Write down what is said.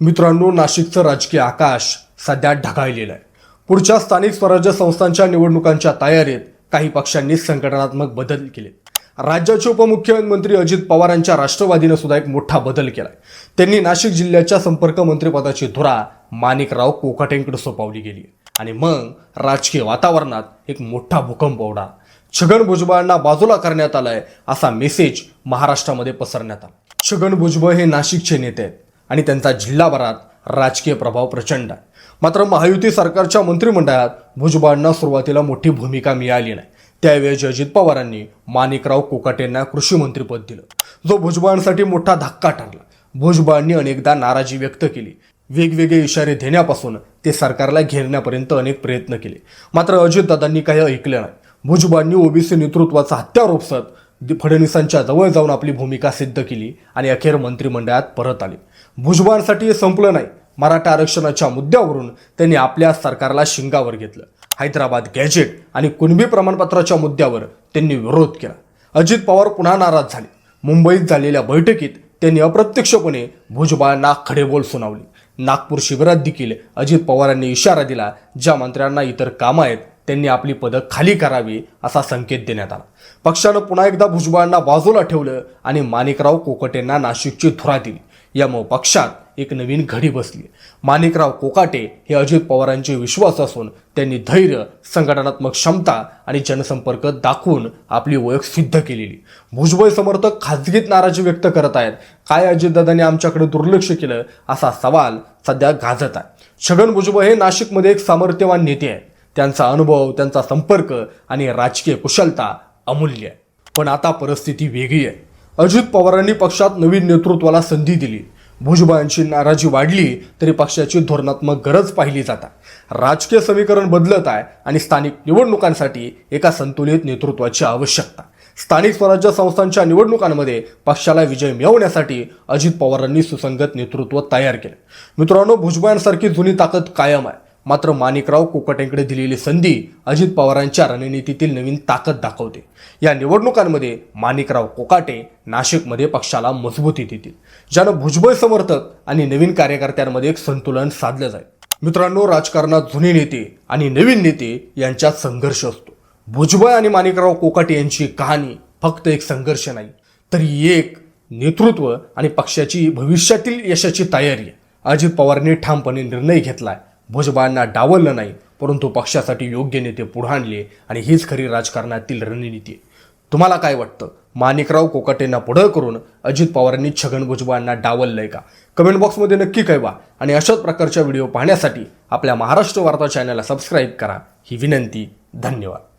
मित्रांनो नाशिकचं राजकीय आकाश सध्या ढगाळलेलं आहे. पुढच्या स्थानिक स्वराज्य संस्थांच्या निवडणुकांच्या तयारीत काही पक्षांनी संघटनात्मक बदल केले. राज्याचे उपमुख्यमंत्री अजित पवारांच्या राष्ट्रवादीनं सुद्धा एक मोठा बदल केलाय. त्यांनी नाशिक जिल्ह्याच्या संपर्क मंत्रिपदाची धुरा माणिकराव कोकाटेंकडे सोपवली गेली आणि मग राजकीय वातावरणात एक मोठा भूकंप ओढा. छगन भुजबळांना बाजूला करण्यात आलाय असा मेसेज महाराष्ट्रामध्ये पसरण्यात आला. छगन भुजबळ हे नाशिकचे नेते आहेत. आणि त्यांचा जिल्हाभरात राजकीय प्रभाव प्रचंड आहे. मात्र महायुती सरकारच्या मंत्रिमंडळात भुजबळांना सुरुवातीला मोठी भूमिका मिळाली नाही. त्यावेळी अजित पवारांनी माणिकराव कोकाटेंना कृषी मंत्रीपद दिलं. जो भुजबळांसाठी मोठा धक्का ठरला. भुजबळांनी अनेकदा नाराजी व्यक्त केली. वेगवेगळे इशारे देण्यापासून ते सरकारला घेरण्यापर्यंत अनेक प्रयत्न केले. मात्र अजितदादांनी काही ऐकलं नाही. भुजबळांनी ओबीसी नेतृत्वाचा हत्या रोपसत फडणवीसांच्या जवळ जाऊन आपली भूमिका सिद्ध केली आणि अखेर मंत्रिमंडळात परत आले. भुजबळांसाठी हे संपलं नाही. मराठा आरक्षणाच्या मुद्द्यावरून त्यांनी आपल्या सरकारला शिंगावर घेतलं. हैदराबाद गॅजेट आणि कुणबी प्रमाणपत्राच्या मुद्द्यावर त्यांनी विरोध केला. अजित पवार पुन्हा नाराज झाले. मुंबईत झालेल्या बैठकीत त्यांनी अप्रत्यक्षपणे भुजबळांना खडेबोल सुनावली. नागपूर शिबिरात देखील अजित पवारांनी इशारा दिला ज्या मंत्र्यांना इतर कामं आहेत त्यांनी आपली पदं खाली करावी असा संकेत देण्यात आला. पक्षानं पुन्हा एकदा भुजबळांना बाजूला ठेवलं आणि माणिकराव कोकटेंना नाशिकची धुरा दिली. यामुळे पक्षात एक नवीन घडी बसली. माणिकराव कोकाटे हे अजित पवारांचे विश्वास असून त्यांनी धैर्य संघटनात्मक क्षमता आणि जनसंपर्क दाखवून आपली ओळख सिद्ध केलेली. भुजबळ समर्थक खाजगीत नाराजी व्यक्त करत आहेत. काय अजितदादांनी आमच्याकडे दुर्लक्ष केलं असा सवाल सध्या गाजत आहे. छगन भुजबळ हे नाशिकमध्ये एक सामर्थ्यवान नेते आहेत. त्यांचा अनुभव त्यांचा संपर्क आणि राजकीय कुशलता अमूल्य. आहे पण आता परिस्थिती वेगळी आहे. अजित पवारांनी पक्षात नवीन नेतृत्वाला संधी दिली. भुजबळांची नाराजी वाढली तरी पक्षाची धोरणात्मक गरज पाहिली जाता. राजकीय समीकरण बदलत आहे आणि स्थानिक निवडणुकांसाठी एका संतुलित नेतृत्वाची आवश्यकता. स्थानिक स्वराज्य संस्थांच्या निवडणुकांमध्ये पक्षाला विजय मिळवण्यासाठी अजित पवारांनी सुसंगत नेतृत्व तयार केलं. मित्रांनो भुजबळांसारखी जुनी ताकद कायम आहे. मात्र माणिकराव कोकटेंकडे दिलेली संधी अजित पवारांच्या रणनीतीतील नवीन ताकद दाखवते. या निवडणुकांमध्ये माणिकराव कोकाटे नाशिकमध्ये पक्षाला मजबूती देतील. ज्यानं भुजबळ समर्थक आणि नवीन कार्यकर्त्यांमध्ये एक संतुलन साधलं जाईल. मित्रांनो राजकारणात जुने नेते आणि नवीन नेते यांच्यात संघर्ष असतो. भुजबळ आणि माणिकराव कोकाटे यांची कहाणी फक्त एक संघर्ष नाही तर ही एक नेतृत्व आणि पक्षाची भविष्यातील यशाची तयारी अजित पवारने ठामपणे निर्णय घेतला आहे भुजबळांना डावललं नाही परंतु पक्षासाठी योग्य नेते पुढे आणले आणि हीच खरी राजकारणातील रणनीती आहे. तुम्हाला काय वाटतं? माणिकराव कोकाटेंना पुढं करून अजित पवारांनी छगन भुजबळांना डावललंय का? कमेंट बॉक्समध्ये नक्की कळवा आणि अशाच प्रकारच्या व्हिडिओ पाहण्यासाठी आपल्या महाराष्ट्र वार्ता चॅनलला सबस्क्राईब करा. ही विनंती धन्यवाद.